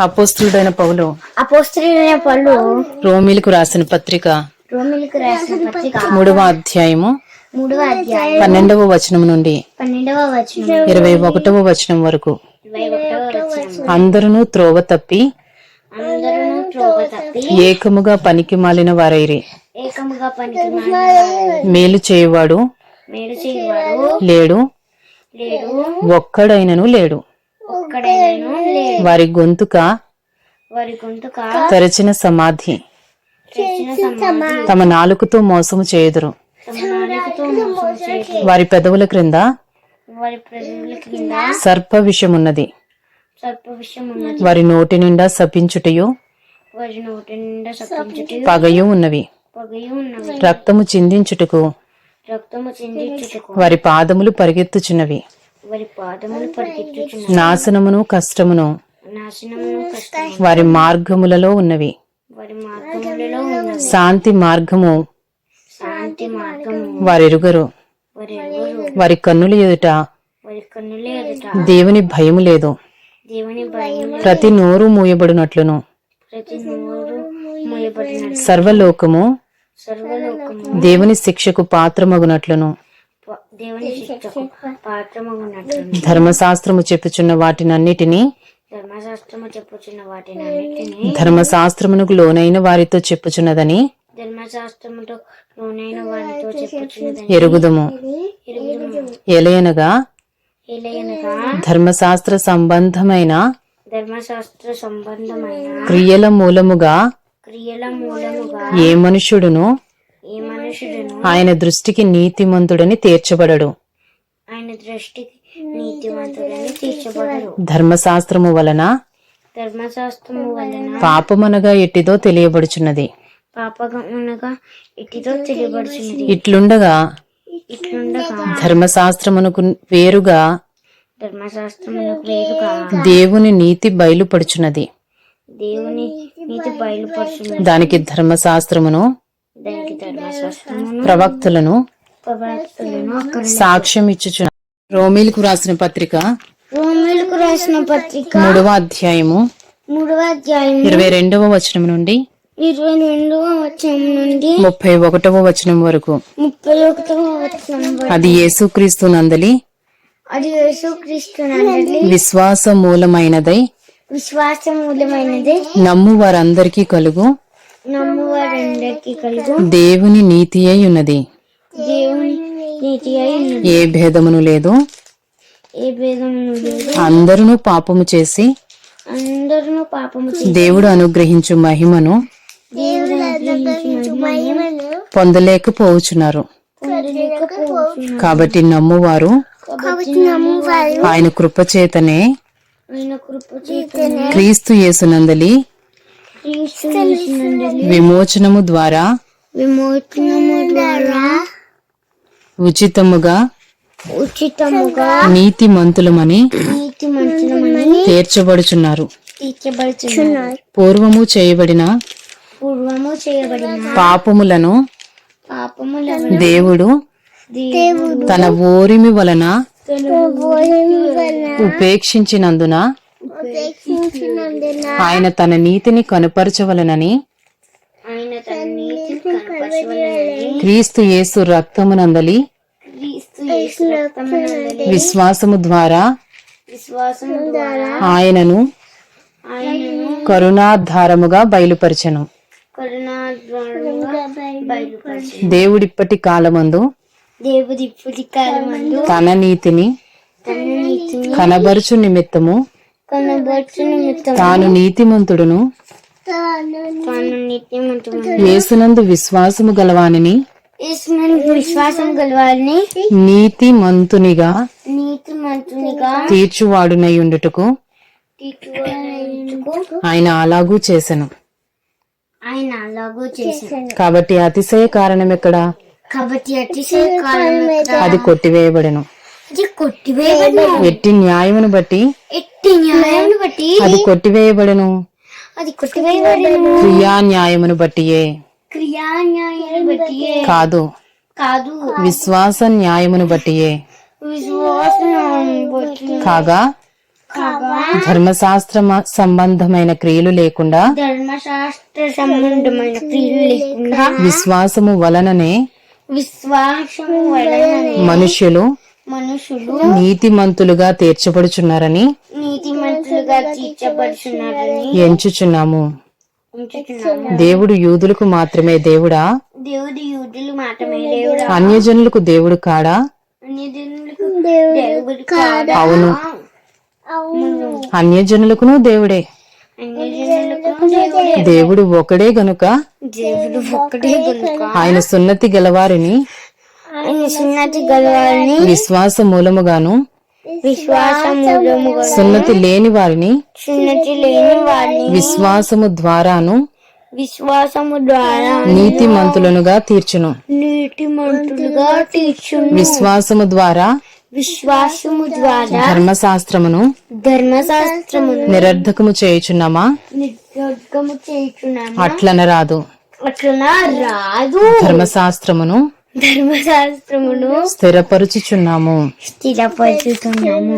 అపోస్తుడైన పౌలు. అపోస్తులైన పళ్ళు రోమిలకు రాసిన పత్రిక రోమిలకు రాసిన పత్రిక మూడవ అధ్యాయము మూడవ అధ్యాయం పన్నెండవ వచనం నుండి పన్నెండవ వచనం ఇరవై ఒకటవ వచనం వరకు. అందరూ త్రోవ తప్పి ఏకముగా పనికి మాలిన వారైరి. మేలు చేయువాడు లేడు. ఒక్కడైనను లేడు. వారి గొంతుక వారి గొంతుక తెరచిన సమాధి. తెచ్చిన సమాధి. తమ నాలుకతో మోసము చేయుదురు. తమ నాలుకతో మోసం చేయదు వారి పెదవుల క్రింద వారి ప్రజల కింద సర్ప విషమున్నది. సర్ప విషయం ఉన్నది వారి నోటి నిండా సపించుటయు వారి నోటి నిండా సప్పించుటి పగయు ఉన్నవి. పగయు ఉన్నవి. రక్తము చిందించుటకు రక్తము చిందించుటకు వారి పాదములు పరిగెత్తుచున్నవి. వారి పాదములు నాశనమును కష్టమును నాశనమును కష్టము వారి మార్గములలో ఉన్నవి. వారి మార్గములలో ఉన్నవి. శాంతి మార్గము శాంతి మార్గము వారెరుగరు. వారి కన్నుల ఎదుట వారి కన్నుల ఎదుట దేవుని భయము లేదు. దేవుని భయం ప్రతి నోరు మూయబడినట్లును. ప్రతి నోరు సర్వలోకము సర్వలోకము దేవుని శిక్షకు పాత్రమగునట్లును. దేవుని శిక్షకు ధర్మశాస్త్రము చెప్పుచున్న వాటినన్నిటినీ ధర్మశాస్త్రము చెప్పుచున్న వాటిని అన్నిటిని ధర్మశాస్త్రమునకు లోనైన వారితో చెప్పుచున్నదని ధర్మశాస్త్రముతో లోనైన వారితో చెప్పుచున్నదని ఎరుగుదుము. ఎరుగుదుము. ఎలయనగా ఎలయనగా ధర్మశాస్త్ర సంబంధమైన ధర్మశాస్త్ర సంబంధమైన క్రియల మూలముగా క్రియల మూలముగా ఏ మనుష్యుడును ఏ మనుషుడును ఆయన దృష్టికి నీతిమంతుడని తీర్చబడడు. ఆయన దృష్టికి నీతివంతుడని తీర్చబడరు ధర్మశాస్త్రము వలన ధర్మశాస్త్రము వలన పాపమనగా ఎట్టిదో తెలియబడుచున్నది. పాపగమునగా ఇటితో తెలియబడుచున్నది. ఇట్లుండగా ఇట్లుండగా ధర్మశాస్త్రమునకు వేరుగా ధర్మశాస్త్రమునకు వేరుగా దేవుని నీతి బయలుపడుచున్నది. దేవుని నీతి ధర్మశాస్త్రమును దానికి ధర్మశాస్త్రమును ప్రవక్తలను సాక్ష్యం ఇచ్చుచు రోమిలకు రాసిన పత్రిక రోమిలకు రాసిన పత్రిక మూడవ అధ్యాయము మూడవ అధ్యాయం ఇరవై రెండవ వచనం నుండి ఇరవై రెండవ వచనం నుండి ముప్పై ఒకటవ వచనం వరకు. ముప్పై ఒకటవ వచనం అది యేసుక్రీస్తు నందలి. అది యేసుక్రీస్తు నందలి. విశ్వాస మూలమైనదై విశ్వాస మూలమైనది నమ్ము వారందరికీ కలుగు. కలుగు దేవుని నీతి అయి ఉన్నది. ఏ భేదమును లేదు అందరూ పాపము చేసి అందరూ పాపము చేసి దేవుడు అనుగ్రహించు మహిమను పొందలేకపోవచ్చున్నారు. కాబట్టి నమ్మువారు ఆయన కృపచేతనే క్రీస్తు యేసునందలి విమోచనము ద్వారా విమోచనము ద్వారా ఉచితముగా ఉచితముగా నీతి మంచులమని తీర్చబడుచున్నారు. పూర్వము చేయబడిన పూర్వము చేయబడిన పాపములను పాపములను దేవుడు తన ఓరిమి వలన ఉపేక్షించినందున ఆయన తన నీతిని కనుపరచవలనని క్రీస్తు యేసు రక్తమునందలి విశ్వాసము ద్వారా ఆయనను కరుణాధారముగా బయలుపరచెను. దేవుడిప్పటి కాలమందు తన నీతిని తన నీతిని కనబరుచు నిమిత్తము తాను నీతిమంతుడును. యేసునందు విశ్వాసము గలవానిని. యేసునందు విశ్వాసం గలవారిని. నీతిమంతునిగా నీతి మంతునిగా తీర్చువాడునై ఉండుటకు ఆయన అలాగూ చేసెను. ఆయన అలాగూ చేశాడు కాబట్టి అతిశయ కారణం ఎక్కడ? కాబట్టి అతిశయ కాలం అది కొట్టివేయబడెను. ఎట్టి న్యాయమును బట్టి. ఎట్టి న్యాయాన్ని బట్టి అది కొట్టివేయబడెను. అది కొట్టివేయబడిన. క్రియా న్యాయమును బట్టియే. క్రియా న్యాయాన్ని బట్టి కాదు. కాదు. విశ్వాస న్యాయమును బట్టియే. విశ్వాసం బట్టి కాగా? ధర్మశాస్త్ర సంబంధమైన క్రియలు లేకుండా ధర్మశాస్త్ర సంబంధమైన క్రియలు లేకుండా విశ్వాసము వలననే విశ్వాసము వలననే మనుష్యులు మనుషులు నీతిమంతులుగా తీర్చబడుచున్నారని నీతిమంతులుగా తీర్చబడుతున్నారని ఎంచుచున్నాము. దేవుడు యూదులకు మాత్రమే దేవుడా? దేవుడి యూదులు మాత్రమే దేవుడు? అన్యజనులకు దేవుడు కాడా? అన్యజనులకు దేవుడు కాదా అవును. అన్యజనులకును దేవుడే. అన్యజనులకు దేవుడే. దేవుడు ఒకడే గనుక దేవుడు సున్నతి గలవారిని ఆయన సున్నతి గలవారిని విశ్వాస మూలముగాను సున్నతి లేని వారిని సున్నతి లేని వారిని విశ్వాసము ద్వారాను విశ్వాసము ద్వారా నీతిమంతులనుగా తీర్చును. నీతిమంతులుగా తీర్చును. విశ్వాసము ద్వారా విశ్వాసము ద్వారా ధర్మశాస్త్రమును ధర్మశాస్త్రమును నిరర్ధకము చేయుచున్నామా? నిర్గము చేయుచున్నాము? అట్లనరాదు. అట్లనా రాదు ధర్మశాస్త్రమును ధర్మశాస్త్రమును స్థిరపరుచుచున్నాము. స్థిరపరుచుతున్నాము